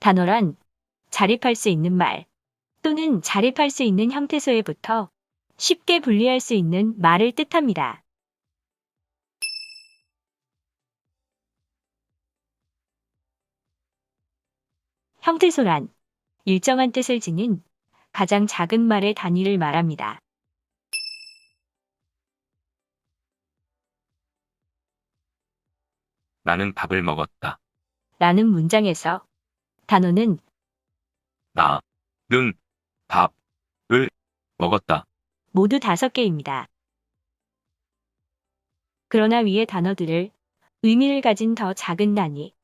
단어란 자립할 수 있는 말 또는 자립할 수 있는 형태소에부터 쉽게 분리할 수 있는 말을 뜻합니다. 형태소란 일정한 뜻을 지닌 가장 작은 말의 단위를 말합니다. 나는 밥을 먹었다. 라는 문장에서 단어는 나 는 밥 을 먹었다. 모두 다섯 개입니다. 그러나 위의 단어들을 의미를 가진 더 작은 단위,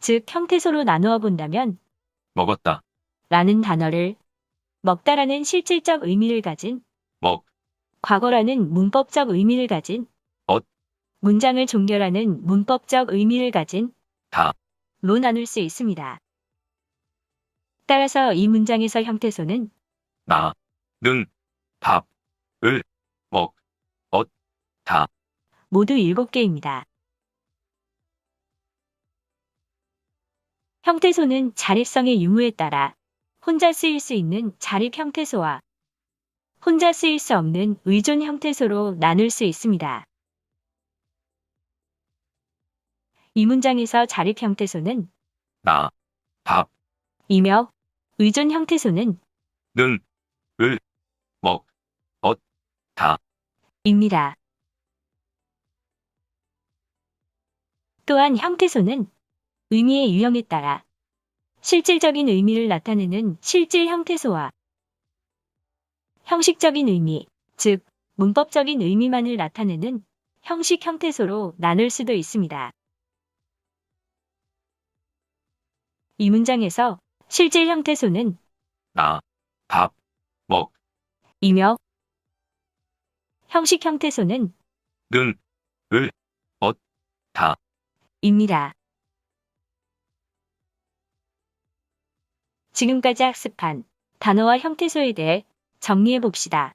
즉 형태소로 나누어 본다면 먹었다. 라는 단어를 먹다라는 실질적 의미를 가진 먹, 과거라는 문법적 의미를 가진 엇. 문장을 종결하는 문법적 의미를 가진 다. 로 나눌 수 있습니다. 따라서 이 문장에서 형태소는 나 는 밥 을 먹, 엇, 다. 모두 7개입니다. 형태소는 자립성의 유무에 따라 혼자 쓰일 수 있는 자립 형태소와 혼자 쓰일 수 없는 의존 형태소로 나눌 수 있습니다. 이 문장에서 자립 형태소는 나, 밥, 이며 의존 형태소는 는, 을, 먹, 엇, 다. 입니다. 또한 형태소는 의미의 유형에 따라 실질적인 의미를 나타내는 실질 형태소와 형식적인 의미, 즉 문법적인 의미만을 나타내는 형식 형태소로 나눌 수도 있습니다. 이 문장에서 실질 형태소는 나, 밥, 먹, 이며 형식 형태소는 는, 을, 엇, 다. 입니다. 지금까지 학습한 단어와 형태소에 대해 정리해 봅시다.